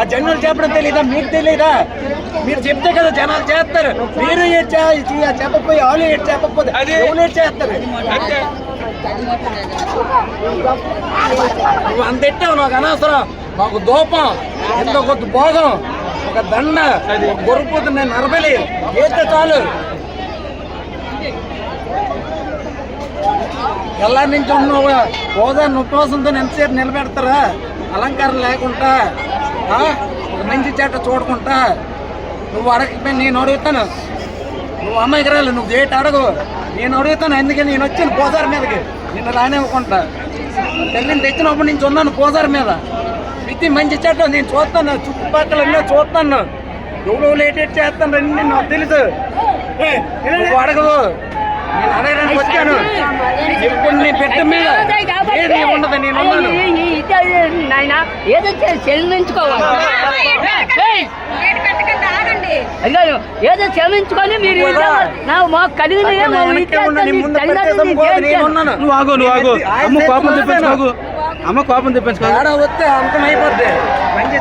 ఆ జనాలు చెప్పడం తెలీదా? మీకు తెలీదా? మీరు చెప్తే కదా జనాలు చేస్తారు. మీరు ఏం చే- చే- చెప్పకపోయి వాళ్ళు ఏం చెప్పకపోతే ఎవరు ఏం చేస్తారు? అంతే. నువ్వు అంత ఎట్టావు? నాకు అనవసరం. మాకు దూపం ఎంత కొద్ది భోగం ఒక దండ గొర్రెపోతు నేను నరబలి. ఏస్తే చాలు. ఎలా నుంచి ఉన్నావు హోదా ఉపవాసంతో ఎంతసేపు నిలబెడతారా? అలంకారం లేకుండా. మంచి చెట్ట చూడకుండా నువ్వు అడగకపోయి నేను అడుగుతాను. నువ్వు అమ్మాయికి రాలి నువ్వు గేట్ అడగు. నేను అడుగుతాను అందుకే నేను వచ్చాను పోసారి మీదకి. నిన్ను రానివ్వకుండా. తల్లిని తెచ్చినప్పటి నుంచి ఉన్నాను పోసారి మీద. ఇది మంచి చెట్టు నేను చూస్తాను. చుట్టుపక్కల చూస్తాను. ఎవరు లేటెట్ చేస్తాను అన్నీ నాకు తెలుసు. నువ్వు అడగవు. నేను వచ్చాను. ఇప్పుడు నీ పెట్ట మీద ఏది ఉండదు నేను నాయన ఏదో చెల్లించుకోవాలి! అయ్యో ఏదో చెల్లించుకొని మీరు పోదా? నా మాకు కలిగిన. నువ్వు ఆగు నువ్వు ఆగు. అమ్మ కోపం తెప్పించుకోకు. అమ్మ కోపం తెప్పించుకోకు. తేడా వస్తే అంతమైపోద్ది మంచి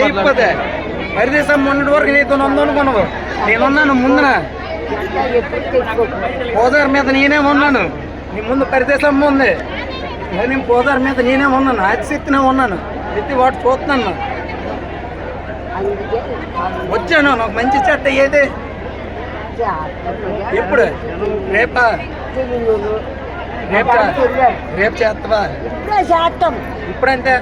చేయకపోతే. పరిదేశం మొన్నటి వరకు నీతో ఉందనుకున్నావు నేనున్నాను ముందున పోదార్ మీద నేనే ఉన్నాను. నీ ముందు పరిదేశం ఉంది. నేను పోదార్ మీద నేనే ఉన్నాను. ఆదిశక్తినే ఉన్నాను. ఎత్తి వాటి చూస్తున్నాను. వచ్చాను. నాకు మంచి చెట్ట ఏది? ఎప్పుడు? రేపా? రేపా? రేపు చేస్తావా? శాతం ఇప్పుడంటే?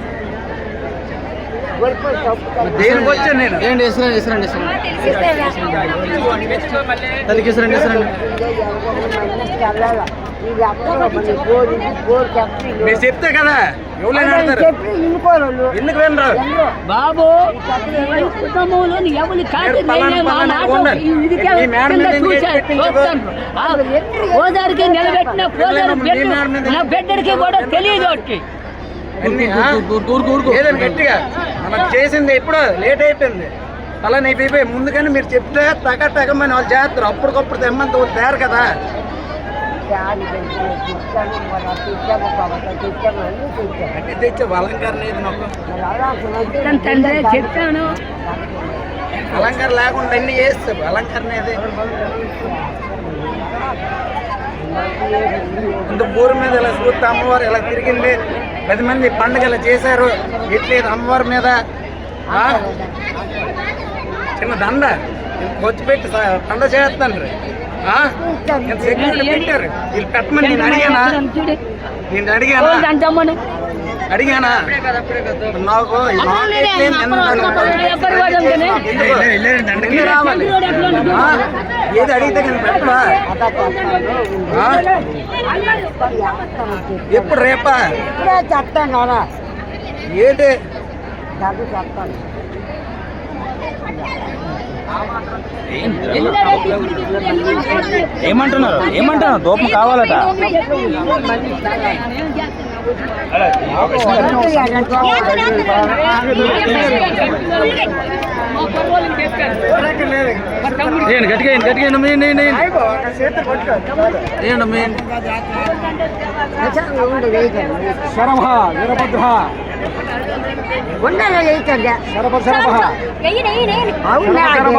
దేనికి వచ్చాను నేను? ఏంటి ఇసురండి ఇసురండి ఇసురండి తల్లికి ఇసురండి మీరు చెప్తే కదా బాబు కుటుంబంలో ఎవరి ఓదారికి నిలబెట్టిన పోదారు మీ బిడ్డ మేడం మీద నా బిడ్డడికి కూడా తెలియదు వాటికి గట్టిగా. మనకు చేసింది ఎప్పుడు లేట్ అయిపోయింది. అలా అయిపోయి ముందుగానే మీరు చెప్తే తగ తగమని వాళ్ళు చేస్తారు. అప్పటికప్పుడు తెమ్మంత వాళ్ళు తయారు కదా. తెచ్చే అలంకారం లేకుండా అన్ని చేస్తారు. అలంకారం ఏది ఇంత ఊరి మీద ఇలా చూస్తే అమ్మవారు ఇలా తిరిగింది. పది మంది పండుగ ఇలా చేశారు ఎట్లేదు అమ్మవారి మీద ఆ? చిన్న దండ వచ్చి పెట్టి పండ చేస్తాను సెక్యూరిటీ పెట్టారు వీళ్ళు పెట్టమని నేను అడిగానా నేను అడిగానా అడిగానా నాకు రావాలి? ఏది అడిగితే కానీ పెట్టవా? ఎప్పుడు రేపా? చెప్తాను ఏంటి? చెప్తాను. ఏమంటున్నారు? ఏమంటున్నారు? దూపం కావాలట. ఏంటి గట్టిగా ఏంటి గట్టిగా మెయిన్ ఏంటి మెయిన్ శరభ వీరభద్ర. ఉండాలి శరభ శరభ. అవునా? శరభ